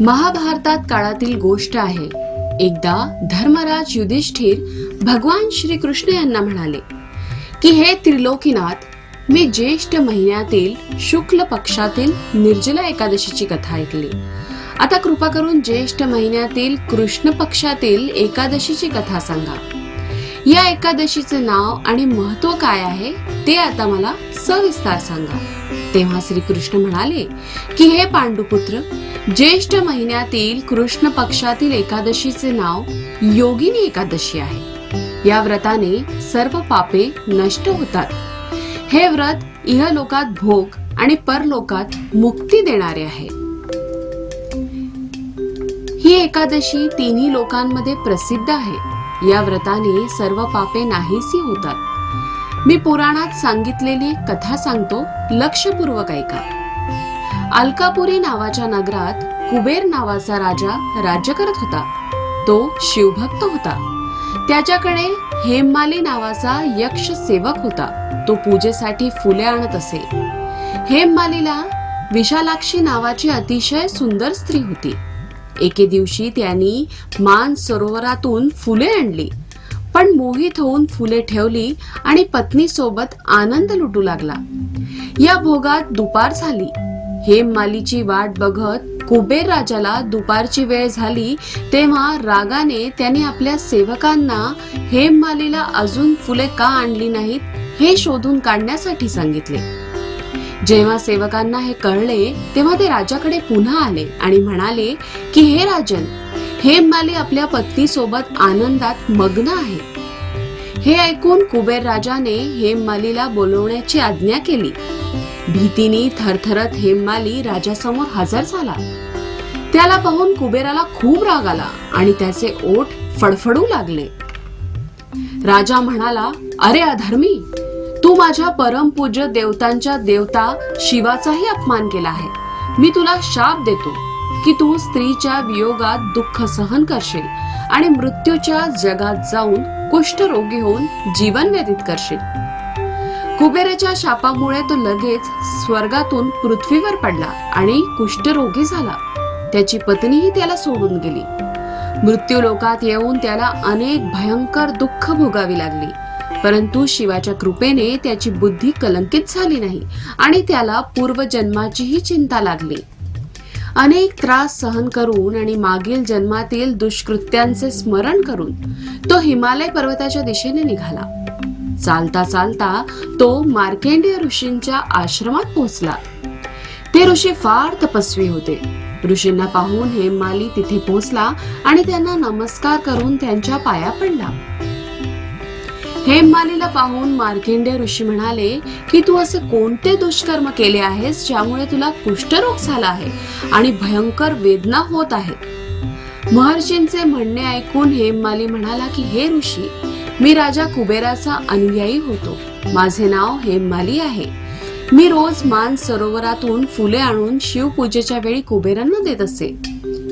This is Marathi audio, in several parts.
महाभारतात काळातील गोष्ट आहे. एकदा धर्मराज युधिष्ठिर भगवान श्रीकृष्ण यांना म्हणाले की हे त्रिलोकीनाथ मी ज्येष्ठ महिन्यातील शुक्ल पक्षातील निर्जला एकादशीची कथा ऐकली. आता कृपा करून ज्येष्ठ महिन्यातील कृष्ण पक्षातील एकादशीची कथा सांगा. या एकादशीचे नाव आणि महत्त्व काय आहे ते आता मला सविस्तार सांगा. तेव्हा श्रीकृष्ण म्हणाले की हे पांडुपुत्र ज्येष्ठ महिन्यातील कृष्ण पक्षातील एकादशीचे नाव योगिनी एकादशी आहे. या व्रताने सर्व पापे नष्ट होतात. हे व्रत इहलोकात भोग आणि परलोकात मुक्ती देणारे आहे. ही एकादशी तिन्ही लोकांमध्ये प्रसिद्ध आहे. या व्रताने सर्व पापे नाहीसी होतात. मी पुराणात सांगितलेली कथा सांगतो लक्षपूर्वक ऐका. अलकापुरी नावाच्या नगरात कुबेर नावाचा राजा राज्य करत होता. तो शिवभक्त होता. त्याच्याकडे हेममाली नावाचा यक्ष सेवक होता. तो पूजेसाठी फुले आणत असे. हेममालीला विशालाक्षी नावाची अतिशय सुंदर स्त्री होती. एके दिवशी त्यांनी मान सरोवरातून फुले आणली. पण मोहित होऊन फुले ठेवली आणि पत्नी सोबत आनंद लुटू लागला. या भोगात दुपार झाली. हेममालीची वाट बघत कुबेर राजाला दुपारची वेळ झाली तेव्हा रागाने त्याने आपल्या सेवकांना हेममालीला अजून फुले का आणली नाहीत हे शोधून काढण्यासाठी सांगितले. जेव्हा सेवकांना हे कळले तेव्हा ते राजाकडे पुन्हा आले आणि म्हणाले की हे राजन हेममाली आपल्या पत्नीसोबत आनंदात मग्न आहे. हे ऐकून कुबेर राजाने हेममालीला बोलवण्याची आज्ञा केली. भीतीने थरथरत हेममाली राजासमोर हजर झाला. त्याला पाहून कुबेराला खूप राग आला आणि त्याचे ओठ फडफडू लागले. राजा म्हणाला अरे अधर्मी तू माझ्या परमपूज्य देवतांच्या देवता शिवाचाही अपमान केला आहे. मी तुला शाप देतो. की तू स्त्रीच्या वियोगात दुःख सहन करशील आणि मृत्यूच्या जगात जाऊन कुष्ठरोगी होऊन जीवन व्यतीत करशील. कुबेराच्या शापामुळे तो लगेच स्वर्गातून पृथ्वीवर पडला आणि कुष्ठरोगी झाला. त्याची पत्नीही त्याला सोडून गेली. मृत्यू लोकात येऊन त्याला अनेक भयंकर दुःख भोगावी लागली. परंतु शिवाच्या कृपेने त्याची बुद्धी कलंकित झाली नाही आणि त्याला पूर्वजन्माचीही चिंता लागली. अनेक त्रास सहन करून आणि मागील जन्मातील दुष्कृत्यांचे स्मरण करून तो हिमालय पर्वताच्या दिशेने निघाला. चालता चालता तो मार्केंडीय ऋषींच्या आश्रमात पोहोचला. ते ऋषी फार तपस्वी होते. ऋषींना पाहून हेमाली तिथे पोहोचला आणि त्यांना नमस्कार करून त्यांच्या पाया पडला. हेममालीला पाहून मार्केंडे ऋषी म्हणाले की तू असे कोणते दुष्कर्म केले आहेस ज्यामुळे तुला कुष्ठरोग झाला आहे आणि भयंकर वेदना होत आहेत? महर्षींचे म्हणणे ऐकून हेममाली म्हणाला की हे ऋषी मी राजा कुबेराचा अनुयायी होतो. माझे नाव हेममाली आहे. मी रोज मान सरोवरातून फुले आणून शिवपूजेच्या वेळी कुबेरांना देत असे.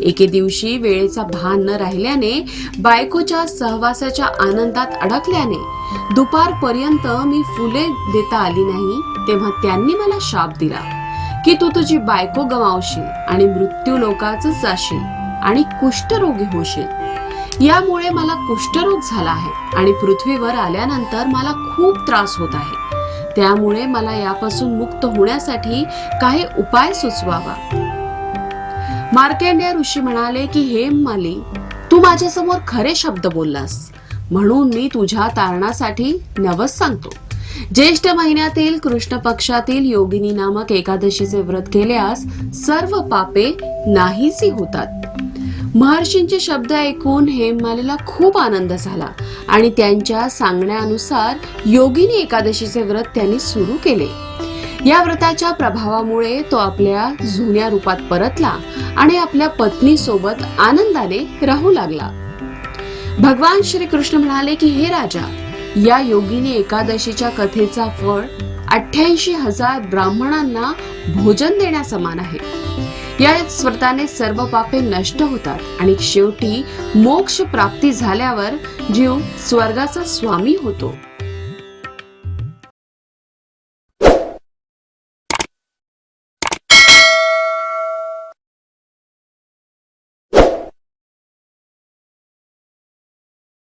एके दिवशी वेळेचा भान न राहिल्याने बायकोच्या सहवासाच्या आनंदात अडकल्याने दुपारपर्यंत मी फुले देता आली नाही तेव्हा त्यांनी मला शाप दिला की तू तुझी बायको गमावशील आणि मृत्यू लोकाच जाशील आणि कुष्ठरोगी होशील. यामुळे मला कुष्ठरोग झाला आहे आणि पृथ्वीवर आल्यानंतर मला खूप त्रास होत आहे. त्यामुळे मला यापासून मुक्त होण्यासाठी काही उपाय सुचवावा. मार्केंड्य ऋषी म्हणाले की हे माली तू माझ्यासमोर खरे शब्द बोललास. म्हणून मी तुझ्या तारणासाठी नवस सांगतो. ज्येष्ठ महिन्यातील कृष्ण पक्षातील योगिनी नामक एकादशीचे व्रत केल्यास सर्व पापे नाहीसी होतात. महर्षींचे शब्द ऐकून हेममालीला खूप आनंद झाला आणि त्यांच्या सांगण्यानुसार योगिनी एकादशीचे व्रत त्यांनी सुरू केले. या व्रताच्या प्रभावामुळे तो आपल्या जुन्या रूपात परतला आणि आपल्या पत्नी सोबत आनंदाने राहू लागला. भगवान श्री कृष्ण म्हणाले की हे राजा या योगिनी एकादशीच्या कथेचा फळ अठ्ठ्याऐंशी हजार ब्राह्मणांना भोजन देण्यासमान आहे. या व्रताने सर्व पापे नष्ट होतात आणि शेवटी मोक्ष प्राप्ती झाल्यावर जीव स्वर्गाचा स्वामी होतो.